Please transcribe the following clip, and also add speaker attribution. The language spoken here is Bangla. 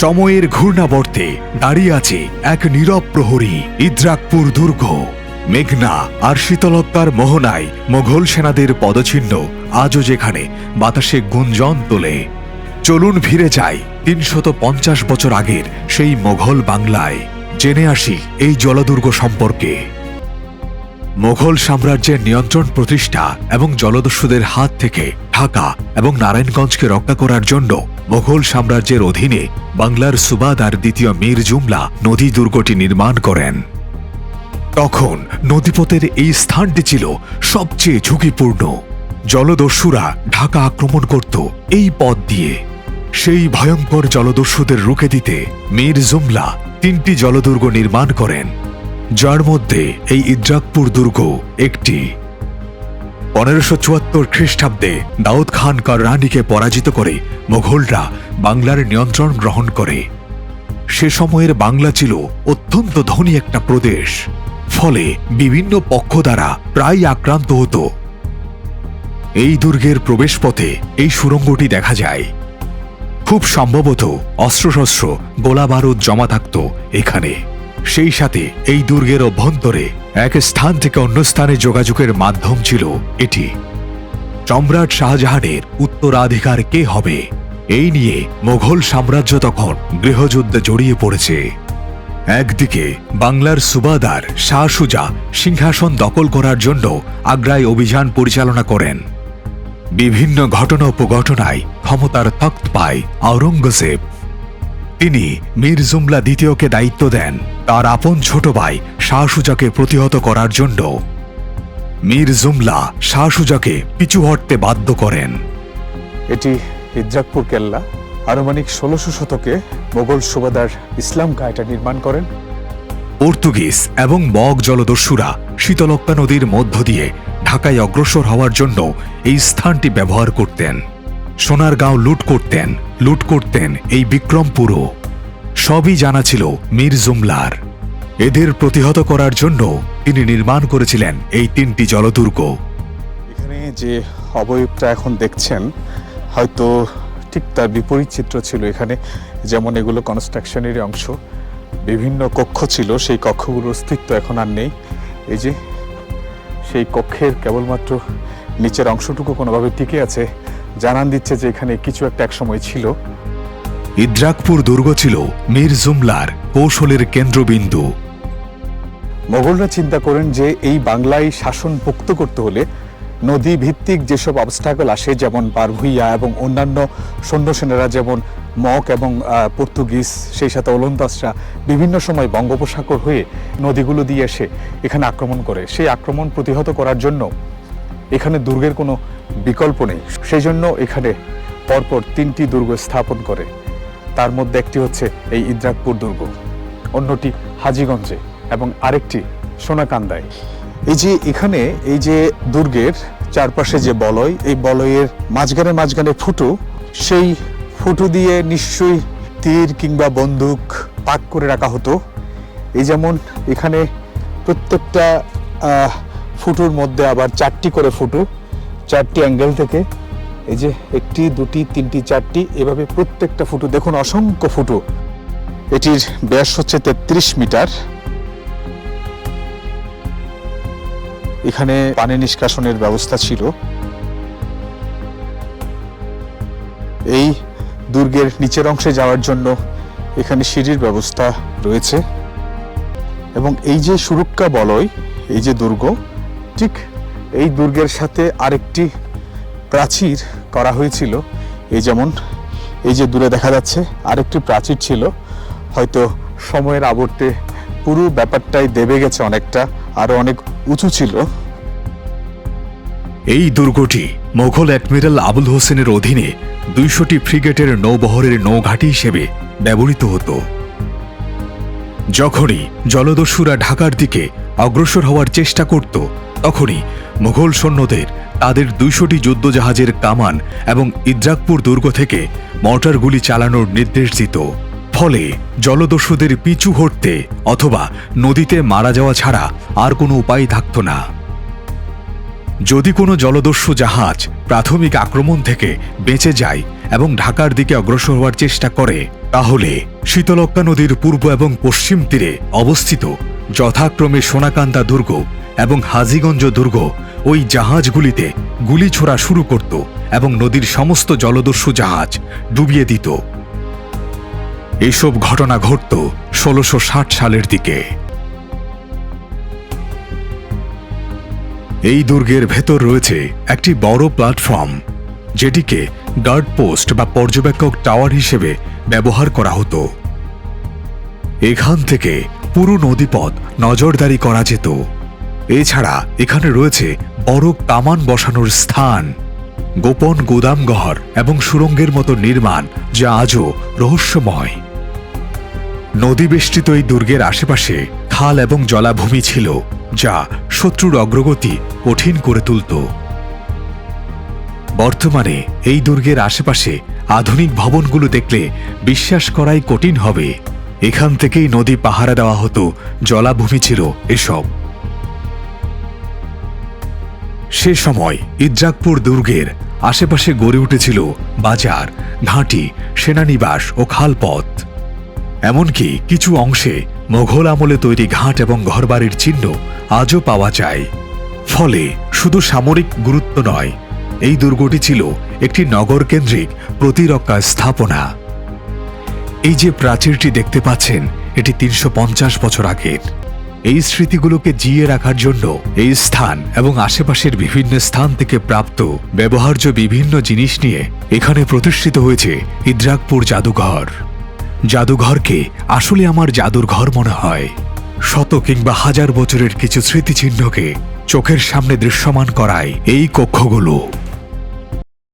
Speaker 1: সময়ের ঘূর্ণাবর্তে দাঁড়িয়ে আছে এক নীরব প্রহরী, ইদ্রাকপুর দুর্গ। মেঘনা আর শীতলতার মোহনায় মোঘল সেনাদের পদচিহ্ন আজও যেখানে বাতাসে গুঞ্জন তোলে। চলুন ফিরে যাই তিনশত পঞ্চাশ বছর আগের সেই মোঘল বাংলায়। জেনে আসি এই জলদুর্গ সম্পর্কে। মোঘল সাম্রাজ্যের নিয়ন্ত্রণ প্রতিষ্ঠা এবং জলদস্যুদের হাত থেকে ঢাকা এবং নারায়ণগঞ্জকে রক্ষা করার জন্য মোঘল সাম্রাজ্যের অধীনে বাংলার সুবাদার দ্বিতীয় মীর জুমলা নদী দুর্গটি নির্মাণ করেন। তখন নদীপথের এই স্থানটি ছিল সবচেয়ে ঝুঁকিপূর্ণ। জলদস্যুরা ঢাকা আক্রমণ করত এই পথ দিয়ে। সেই ভয়ঙ্কর জলদস্যুদের রুখে দিতে মীর জুমলা তিনটি জলদুর্গ নির্মাণ করেন। যার মধ্যে এই ইদ্রাকপুর দুর্গ একটি। পনেরোশো চুয়াত্তর খ্রিস্টাব্দে দাউদ খান রানীকে পরাজিত করে মোঘলরা বাংলার নিয়ন্ত্রণ গ্রহণ করে। সে সময়ের বাংলা ছিল অত্যন্ত ধনী একটা প্রদেশ, ফলে বিভিন্ন পক্ষ দ্বারা প্রায় আক্রান্ত হতো। এই দুর্গের প্রবেশপথে এই সুড়ঙ্গটি দেখা যায়। খুব সম্ভবত অস্ত্রশস্ত্র গোলা বারুদ জমা থাকত এখানে। সেই সাথে এই দুর্গের অভ্যন্তরে এক স্থান থেকে অন্য স্থানে যোগাযোগের মাধ্যম ছিল এটি। সম্রাট শাহজাহানের উত্তরাধিকার কে হবে? এই নিয়ে মোঘল সাম্রাজ্য তখন গৃহযুদ্ধে জড়িয়ে পড়েছে। একদিকে বাংলার সুবাদার শাহ সুজা সিংহাসন দখল করার জন্য আগ্রায় অভিযান পরিচালনা করেন। বিভিন্ন ঘটনা উপঘটনায় ক্ষমতার তক্ত পায় আওরঙ্গজেব তিনি মীর জুমলা দ্বিতীয়কে দায়িত্ব দেন। তার আপন ছোট ভাই শাহ সুজাকে প্রতিহত করার জন্য। মীর জুমলা শাহ সুজাকে পিছু হটতে বাধ্য করেন।
Speaker 2: এটি ইদ্রাকপুর কেল্লা আনুমানিক ষোলোশো শতকে মোগল সুবাদার ইসলাম কা এটা নির্মাণ করেন।
Speaker 1: পর্তুগিজ এবং মগ জলদস্যুরা শীতলক্কা নদীর মধ্য দিয়ে ঢাকায় অগ্রসর হওয়ার জন্য এই স্থানটি ব্যবহার করতেন। সোনারগাঁও লুট করতেন। লুট করতেন এই বিক্রমপুরও সবই জানা ছিল মীর জুমলার। এদের প্রতিহত করার জন্য তিনি নির্মাণ করেছিলেন এই তিনটি জলদুর্গ।
Speaker 2: এখানে যে অবয়বটা এখন দেখছেন, হয়তো ঠিক তার বিপরীত চিত্র ছিল এখানে, যেমন এগুলো কনস্ট্রাকশনেরই অংশ। বিভিন্ন কক্ষ ছিল, সেই কক্ষগুলোর অস্তিত্ব এখন আর নেই। এই যে সেই কক্ষের কেবলমাত্র নিচের অংশটুকু কোনোভাবে টিকে আছে জানান দিচ্ছে যে এখানে কিছু একটা একসময় ছিল।
Speaker 1: ইদ্রাকপুর দুর্গ ছিল মীর জুমলার কৌশলের কেন্দ্রবিন্দু।
Speaker 2: মোগলরা চিন্তা করেন যে এই বাংলায় শাসন পোক্ত করতে হলে নদী ভিত্তিক যেসব অবস্টাকল আসে যেমন বারভুইয়া এবং অন্যান্য সৈন্যসেনারা যেমন মক এবং পর্তুগিজ সেই সাথে ওলন্দাসরা বিভিন্ন সময় বঙ্গোপসাগর হয়ে নদীগুলো দিয়ে এসে এখানে আক্রমণ করে। সেই আক্রমণ প্রতিহত করার জন্য এখানে দুর্গের কোনো বিকল্প নেই। সেই জন্য এখানে পরপর তিনটি দুর্গ স্থাপন করে। তার মধ্যে একটি হচ্ছে এই ইদ্রাকপুর দুর্গ, অন্যটি হাজীগঞ্জে এবং আরেকটি সোনাকান্দায়। এই যে এখানে এই যে দুর্গের চারপাশে যে বলয়, এই বলয়ের মাঝখানে মাঝখানে ফুটো, সেই ফুটো দিয়ে নিশ্চয়ই তীর কিংবা বন্দুক পাক করে রাখা হতো। এই যেমন এখানে প্রত্যেকটা ফুটোর মধ্যে আবার চারটি করে ফুটো, চারটি অ্যাঙ্গেল থেকে। এই যে একটি, দুটি, তিনটি, চারটি, এভাবে প্রত্যেকটা ফুটো। দেখুন, অসংখ্য ফুটো। এটির ব্যাস হচ্ছে তেত্রিশ মিটার। এখানে পানি নিষ্কাশনের ব্যবস্থা ছিল। এই দুর্গের নিচের অংশে যাওয়ার জন্য এখানে সিঁড়ির ব্যবস্থা রয়েছে। এবং এই যে সুরক্ষা বলয়, এই যে দুর্গ ঠিক এই দুর্গের সাথে আরেকটি প্রাচীর করা হয়েছিল। এই যেমন, এই যে দূরে দেখা যাচ্ছে, আরেকটি প্রাচীর ছিল। হয়তো সময়ের আবর্তে পুরো ব্যাপারটাই দেবে গেছে অনেকটা, আরও অনেক উঁচু ছিল।
Speaker 1: এই দুর্গটি মোঘল অ্যাডমিরাল আবুল হোসেনের অধীনে দুইশোটি ফ্রিগেটের নৌবহরের নৌঘাঁটি হিসেবে ব্যবহৃত হতো। যখনই জলদস্যুরা ঢাকার দিকে অগ্রসর হওয়ার চেষ্টা করত তখনই মুঘল সৈন্যদের তাদের দুইশোটি যুদ্ধজাহাজের কামান এবং ইদ্রাকপুর দুর্গ থেকে মর্টার গুলি চালানোর নির্দেশ দিত। ফলে জলদস্যুদের পিছু হটতে অথবা নদীতে মারা যাওয়া ছাড়া আর কোনো উপায় থাকত না। যদি কোনো জলদস্যু জাহাজ প্রাথমিক আক্রমণ থেকে বেঁচে যায় এবং ঢাকার দিকে অগ্রসর হওয়ার চেষ্টা করে, তাহলে শীতলক্কা নদীর পূর্ব এবং পশ্চিম তীরে অবস্থিত যথাক্রমে সোনাকান্দা দুর্গ এবং হাজিগঞ্জ দুর্গ ওই জাহাজগুলিতে গুলি ছোড়া শুরু করত এবং নদীর সমস্ত জলদস্যু জাহাজ ডুবিয়ে দিত। এসব ঘটনা ঘটত ষোলোশো সালের দিকে। এই দুর্গের ভেতর রয়েছে একটি বড় প্ল্যাটফর্ম, যেটিকে গার্ড পোস্ট বা পর্যবেক্ষক টাওয়ার হিসেবে ব্যবহার করা হতো। এখান থেকে পুরো নদীপথ নজরদারি করা যেত। এছাড়া এখানে রয়েছে বড় কামান বসানোর স্থান, গোপন গোদামঘর এবং সুরঙ্গের মতো নির্মাণ যা আজও রহস্যময়। নদী বেষ্টিত এই দুর্গের আশেপাশে খাল এবং জলাভূমি ছিল, যা শত্রুর অগ্রগতি কঠিন করে তুলত। বর্তমানে এই দুর্গের আশেপাশে আধুনিক ভবনগুলো দেখলে বিশ্বাস করাই কঠিন হবে। এখান থেকেই নদী পাহারা দেওয়া হতো, জলাভূমি ছিল এসব। সে সময় ইদ্রাকপুর দুর্গের আশেপাশে গড়ে উঠেছিল বাজার, ঘাঁটি, সেনানিবাস ও খালপথ। এমনকি কিছু অংশে মোঘল আমলে তৈরি ঘাট এবং ঘরবাড়ির চিহ্ন আজও পাওয়া যায়। ফলে শুধু সামরিক গুরুত্ব নয়, এই দুর্গটি ছিল একটি নগরকেন্দ্রিক প্রতিরক্ষা স্থাপনা। এই যে প্রাচীরটি দেখতে পাচ্ছেন, এটি তিনশো পঞ্চাশ বছর আগের। এই স্মৃতিগুলোকে জিয়ে রাখার জন্য এই স্থান এবং আশেপাশের বিভিন্ন স্থান থেকে প্রাপ্ত ব্যবহার্য বিভিন্ন জিনিস নিয়ে এখানে প্রতিষ্ঠিত হয়েছে ইদ্রাকপুর জাদুঘর। জাদুঘরকে আসলে আমার জাদুর ঘর মনে হয়। শত কিংবা হাজার বছরের কিছু স্মৃতিচিহ্নকে চোখের সামনে দৃশ্যমান করায় এই কক্ষগুলো।